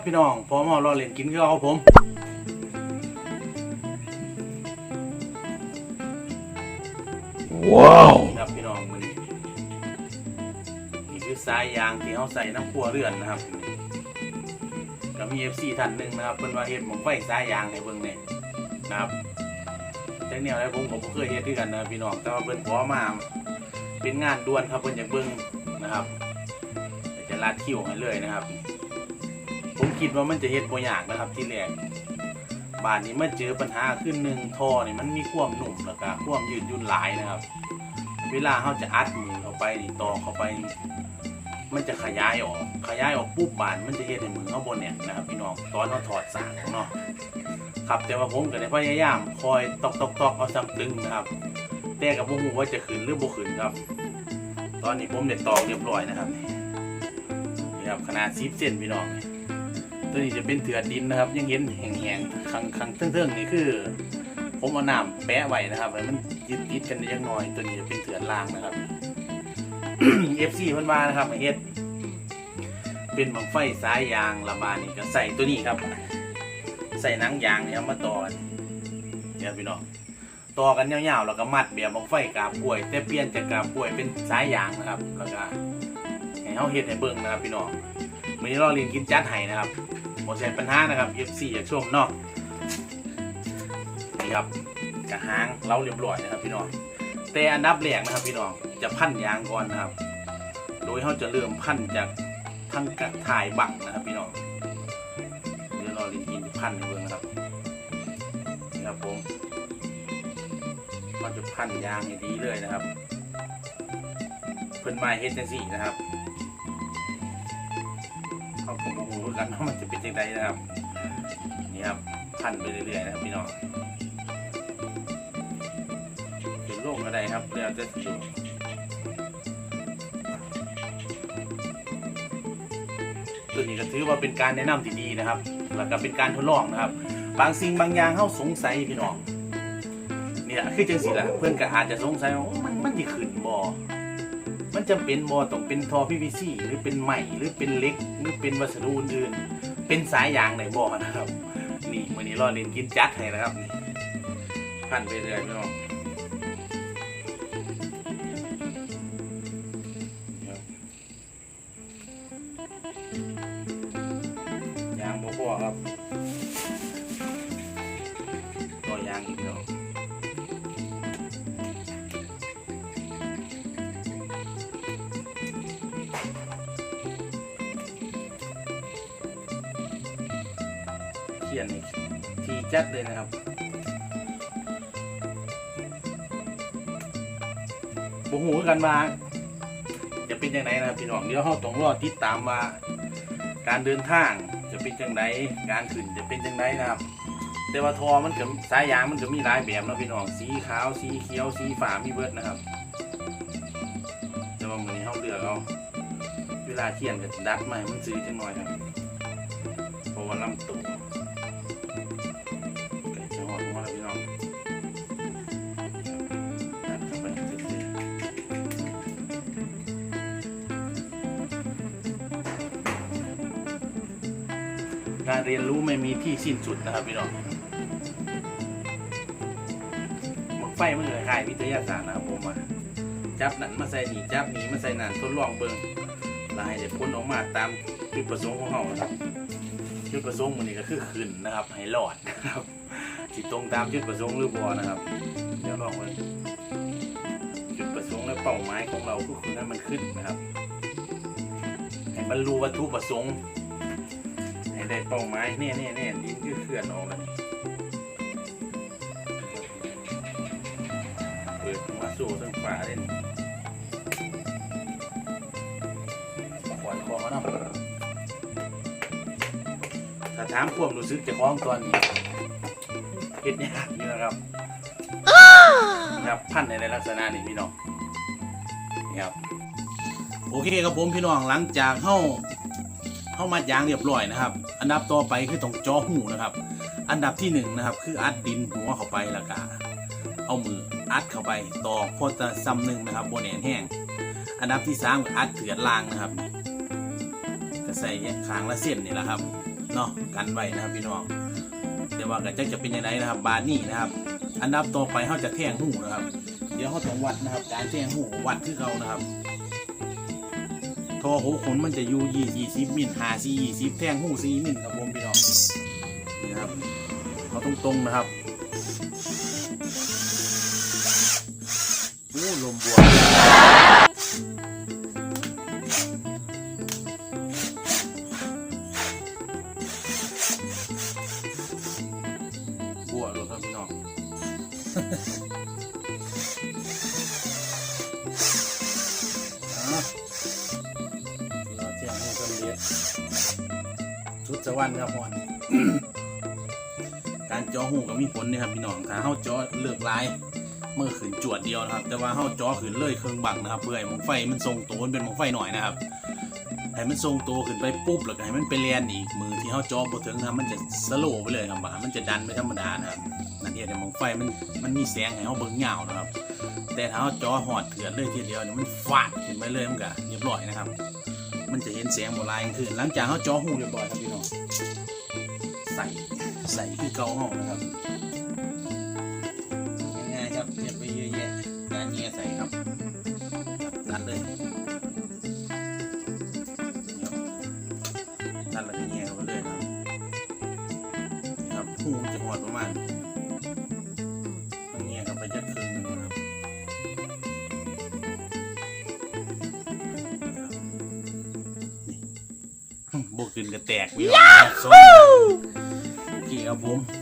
ครับพี่น้องพร้อมเอารอเล่นกินข้าวครับผมว้าวนี่ครับพี่น้องมันนี่คือสายยางที่เขาใส่น้ำครัวเรือนนะครับก็มีเอฟซีท่านหนึ่งนะครับเพิ่นว่าเฮ็ดหมองไฟสายยางให้เบิ่งเนี่ยนะครับแต่เนี่ยแล้วผมก็บ่เคยเฮ็ดด้วยกันนะพี่น้องแต่ว่าเพิ่นขอมาเป็นงานด่วนครับเพิ่นอยากเบิ่งนะครับเดี๋ยวจะลาดคิวให้เลยนะครับ ผมคิดว่ามันจะเฮ็ดบ่ยากนะครับที่แรกบ้านนี้มาเจอปัญหาขึ้นหนึ่งท่อนี่มันมีความหนุ่มแล้วก็ความยืดยุ่นหลายนะครับ เวลาเขาจะอัดมือเข้าไปนี่ต่อเข้าไป มันจะขยายออก ขยายออกปุ๊บบานมันจะเฮ็ดให้มือเขาบนเนี่ยนะครับพี่น้องตอนเขาถอดสากเนาะครับแต่ว่าผมก็ได้พยายามคอยตอกตอกตอกเอาซ้ำตึงนะครับ แต่กับพวกมูว่าจะขึ้นหรือบ่ขึ้นครับ ตอนนี้ผมได้ตอกเรียบร้อยนะครับนี่ครับขนาดสิบเซนพี่น้อง ตัวนี้จะเป็นเถื่อนดินนะครับ ยังเห็นแห้งๆข้างข้างเทิงๆนี่คือ ผมเอาน้ำแปะไว้นะครับให้มันยึดติดกันได้ยังน้อย ตัวนี้จะเป็นเถื่อนล่างนะครับ FC เพิ่นว่านะครับเฮ็ดเป็นบังไฟสายยางระบาดนี่ก็ใส่ตัวนี้ครับ ใส่หนังยางเนี่ยามาต่อนเนี่ยพี่น้องต่อกันยาวๆแล้วก็มัดแบบบังไฟกาบกล้วย แต่เปลี่ยนจากกาบกล้วยเป็นสายยางนะครับ แล้วก็ให้เฮาเฮ็ดให้เบิ่งนะครับพี่น้องมือนี้เราเรียนกินจัดให้นะครับ บ่ใช่ปัญหานะครับ FC อยากชมเนาะนี่ครับกระหางเล้าเรียบร้อยนะครับพี่น้องแต่อันดับแรกนะครับพี่น้องจะพันยางก่อนนะครับ โดยเขาจะเริ่มพันจากทั้งกระถ่ายบังนะครับพี่น้องเดี๋ยวรอลินกินพันให้เบิ่งนะครับนี่ครับผมมันจะพันยางให้ดีเลยนะครับเพิ่นมาเฮ็ดจังสี่นะครับ เขาคงมาหูกันว่ามันจะเป็นจังไดนะครับ นี่ครับพันไปเรื่อยๆนะครับพี่น้องถึงโลกก็ได้ครับเดี๋ยวจะดูตัวนี้ก็ถือว่าเป็นการแนะนำที่ดีนะครับ แล้วก็เป็นการทดลองนะครับ บางสิ่งบางอย่างเข้าสงสัยพี่น้องนี่แหละคือจังสิละเพื่อนก็อาจจะสงสัยว่ามันมันที่ขึ้นบอ มันจำเป็นบอต้องเป็นทอพีวีซีหรือเป็นใหม่หรือเป็นเล็กหรือเป็นวัสดุอื่นเป็นสายยางไหนบอนะครับ นี่วันนี้รอเรียนกินจัดให้นะครับนี่พันไปเรื่อยพี่น้อง ขียนนี่ทีจัดเลยนะครับบูหูกันมาจะเป็นยังไงนะครับพี่น้องเดี๋ยวเราต้องรอติดตามว่าการเดินทางจะเป็นจังไดการขึ้นจะเป็นจังไดนะครับ แต่ว่าทอมันก็สายยางมันก็มีหลายแบบนะพี่น้องสีขาวสีเขียวสีฟ้ามีเบิร์ดนะครับแต่ว่ามันนี้เขาเลือกเอาเวลาเขียนก็ดัดมามันซื้อจังหน่อยครับเพราะว่าลำตัว การเรียนรู้ไม่มีที่สิ้นสุดนะครับพี่น้องมักไฟมันเลยคายวิทยาศาสตร์นะครับผมว่าจับนั่นมาใส่หนีจับนี้มาใส่นั่นทดลองเบิ่งล้วให้ได้ผลออกมาตามจุดประสงค์ของเรานะครับจุดประสงค์มันนี่ก็คือขึ้นนะครับ ให้รอดนะครับสิตรงตามจุดประสงค์หรือบ่นะครับ เดี๋ยวลองเลยจุดประสงค์และเป้าหมายของเราก็คือให้มันขึ้นนะครับให้มันรู้วัตถุประสงค์ ได้เป้าหมายแน่แน่แน่ดินคือเคลื่อนออกแล้วเปิดมาสู้ทั้งฝาเลยขวานคอเนาะถ้าถามความรู้สึกเจะคล้าของตอนนี้เห็ดยากอยู่นะครับนะครับพันในลักษณะนี้พี่น้องนี่ครับโอเคครับผมพี่น้องหลังจากเข้า เข้ามัดยางเรียบร้อยนะครับ อันดับต่อไปคือต้องจอหูนะครับ อันดับที่หนึ่งนะครับคืออัดดินหัวเข้าไปแล้วก็เอามืออัดเข้าไปต่อโคตรซ้ำหนึ่งนะครับบนแหนแห้ง อันดับที่สามก็อัดเถือนล่างนะครับก็ใส่ขางละเส้นนี่แหละครับเนาะกันไว้นะครับพี่น้องแต่ว่าก็จะจะเป็นยังไงนะครับ บานี่นะครับ อันดับต่อไปเขาจะแท่งหูนะครับ เดี๋ยวเขาต้องวัดนะครับ การแท่งหูวัดคือเขานะครับ ทอหูขนมันจะอยู่ยี่ยี่สิบมิลหาสี่ยี่สิบแทงหูสี่มิลครับผมพี่น้องนี่นะครับเขาตรงตรงๆนะครับโอ้ลมบัว ชุดสวรรค์ครับพอนการเจอหูก็มีผลนะครับพี่น้องถ้าเฮาเจอเลือกลายเมื่อขืนจวดเดียวนะครับ แต่ว่าเฮาเจอขืนเลยเครื่องบังนะครับเพื่อให้มองไฟมันทรงตัวมันเป็นมองไฟหน่อยนะครับให้มันทรงตัวขึ้นไปปุ๊บแล้วก็ให้มันไปเลียนอีกมือที่เฮาเจอบ่ถึงนะครับมันจะสโลว์ไปเลยครับมันจะดันไปธรรมดานะครับนั่นเองแต่มองไฟมันมันมีแสงให้เฮาเบิ่งยาวนะครับ แต่ถ้าเราจอหอดเถื่อนเลยทีเดียวเนี่ยมันฟาดขึ้นไปเลยมันก็เรียบร้อยนะครับ มันจะเห็นเสียงโบราณขึ้นหลังจากเขาจ่อหูเรียบร้อยครับพี่น้องใส่ใส่คือเกาห้องนะครับง่ายๆครับเก็บไปเยอะแยะการเงี้ยใส่ครับครับตัดเลยครับตัดแล้วก็เงี้ยเข้าไปเลยครับครับหูจะหอดประมาณ นก็แตกวิวสองโอเคครับผม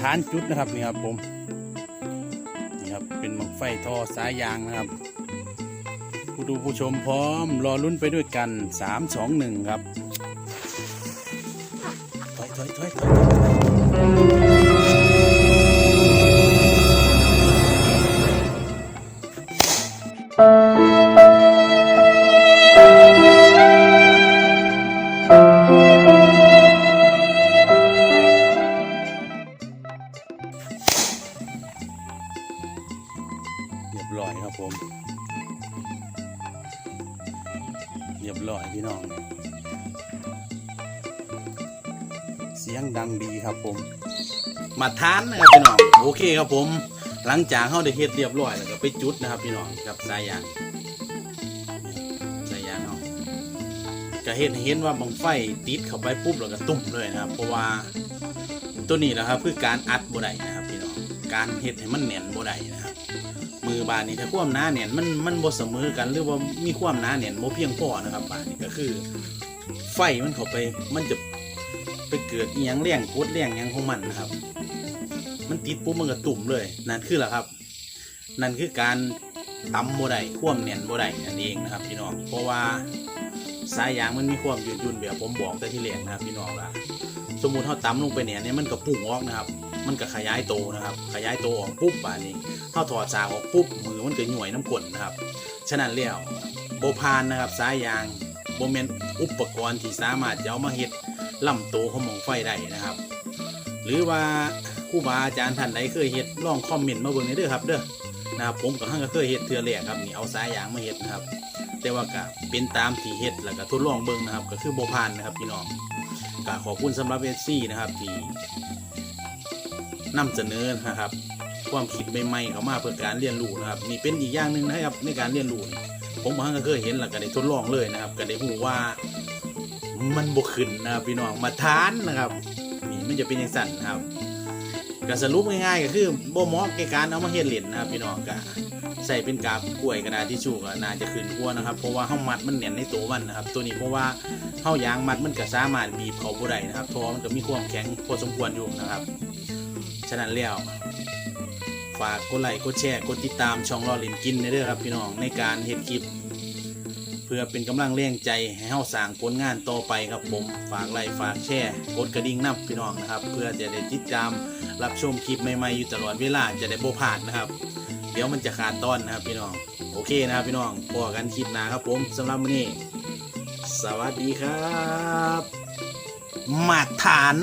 ฐานจุดนะครับนี่ครับผมนี่ครับเป็นหมักไฟท่อสายยางนะครับ ผู้ดูผู้ชมพร้อมรอลุ้นไปด้วยกัน 3 2 1 ครับ ครับผม หลังจากเข้าได้เฮ็ดเรียบร้อยแล้วก็ไปจุดนะครับ พี่น้องกับสายยางสายยางเนาะก็เห็นเห็นว่าบังไฟติดเข้าไปปุ๊บแล้วก็ตุ่มเลยนะครับ เพราะว่าตัวนี้นะครับคือการอัดบ่ได้นะครับ พี่น้องการเฮ็ดให้มันแน่นบ่ได้นะครับ มือบานนี่ถ้าความหนาแน่นมันมันบ่เสมอกันหรือว่ามีความหนาแน่นบ่เพียงพอนะครับบานนี่ก็คือ ไฟมันเข้าไปมันจะไปเกิดเอีหยังแรงกดแรงยังของมันนะครับ มันติดปุ๊บมันก็ตุ่มเลย นั่นคือแหละครับ นั่นคือการตำโบได้ควมแน่นโบได้นั่นเองนะครับพี่น้องเพราะว่าสายยางมันมีความยืดยุ่นแบบผมบอกแต่ที่แรกนะครับพี่น้องละสมมุติเขาตำลงไปเนี่ยเนี่ยมันก็ปุ่งออกนะครับ มันก็ขยายโตนะครับ ขยายโตออกปุ๊บบานนี้เขาถอดสากออกปุ๊บมือมันก็หน่วยน้ำกลนนะครับ ฉะนั้นแล้วโบพานนะครับสายยางโบเมนอุปกรณ์ที่สามารถจะเอามาเฮ็ดลำโตของหมองไฟได้นะครับ หรือว่า ครูบาอาจารย์ท่านใดเคยเฮ็ดลองคอมเมนต์มาเบิ่งนอยเด้อครับเด้อนะครับผมกับห้างก็เคยเฮ็ดเทือแรกครับนี่เอาสายยางมาเฮ็ดนะครับ แต่ว่าก็เป็นตามที่เฮ็ดแล้วก็ทดลองเบิ่งนะครับ ก็คือโบ่ผ่านนะครับพี่น้องก็ขอบคุณสำหรับเอซี่นะครับที่นำเสนอนะครับ ความคิดใหม่ๆเข้ามาเพื่อการเรียนรู้นะครับนี่เป็นอีกอย่างหนึ่งนะครับในการเรียนรู้ผมกับห้างก็เคยเห็นแล้วก็ได้ทดลองเลยนะครับ ก็ได้รู้ว่ามันบ่ขึ้นนะครับพี่น้องมาทานนะครับนี่มันจะเป็นอย่างสั่นนะครับ ก็สรุปง่ายๆก็คือบ่เหมาะแก่การเอามาเฮ็ดเหรียญนะครับพี่น้องก็ใส่เป็นกาบกล้วยกระดาษทิชชู่ก็น่าจะขึ้นกว่านะครับเพราะว่าเฮามัดมันแน่นในตัวมันนะครับ ตัวนี้เพราะว่าเฮายางมัดมันก็สามารถบีบเขาบ่ได้นะครับทอมันก็มีความแข็งพอสมควรอยู่นะครับฉะนั้นแล้วฝากกดไลค์กดแชร์กดติดตามช่องรอเลินกินเด้อครับพี่น้องในการเฮ็ดคลิป พื่อเป็นกำลังแรงใจให้เฮาสร้างผลงานต่อไปครับผม ฝากไลค์ฝากแชร์กดกระดิ่งนับพี่น้องนะครับ เพื่อจะได้ติดตามรับชมคลิปใหม่ๆอยู่ตลอดเวลาจะได้บ่พลาดนะครับ เดี๋ยวมันจะขาดตอนนะครับพี่น้องโอเคนะครับพี่น้องพอกันคลิปหน้าครับผมสำหรับวันนี้ สวัสดีครับ มาตรฐาน